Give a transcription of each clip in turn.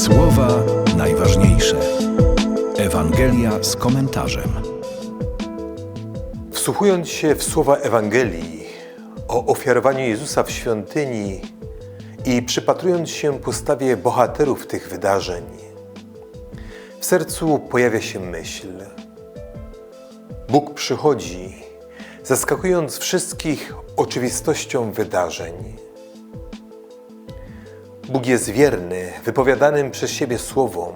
Słowa najważniejsze. Ewangelia z komentarzem. Wsłuchując się w słowa Ewangelii o ofiarowaniu Jezusa w świątyni i przypatrując się postawie bohaterów tych wydarzeń, w sercu pojawia się myśl. Bóg przychodzi, zaskakując wszystkich oczywistością wydarzeń. Bóg jest wierny wypowiadanym przez siebie słowom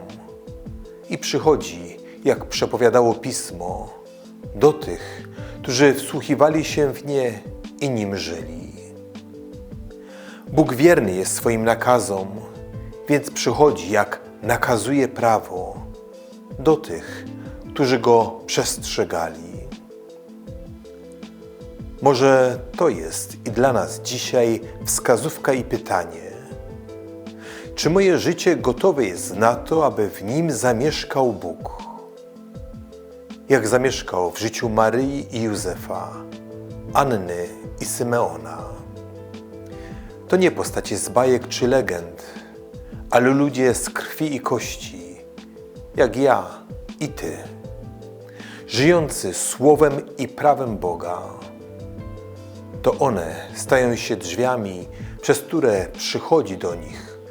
i przychodzi, jak przepowiadało pismo, do tych, którzy wsłuchiwali się w nie i nim żyli. Bóg wierny jest swoim nakazom, więc przychodzi, jak nakazuje prawo, do tych, którzy go przestrzegali. Może to jest i dla nas dzisiaj wskazówka i pytanie. Czy moje życie gotowe jest na to, aby w nim zamieszkał Bóg? Jak zamieszkał w życiu Maryi i Józefa, Anny i Symeona. To nie postacie z bajek czy legend, ale ludzie z krwi i kości, jak ja i Ty, żyjący słowem i prawem Boga. To one stają się drzwiami, przez które przychodzi do nich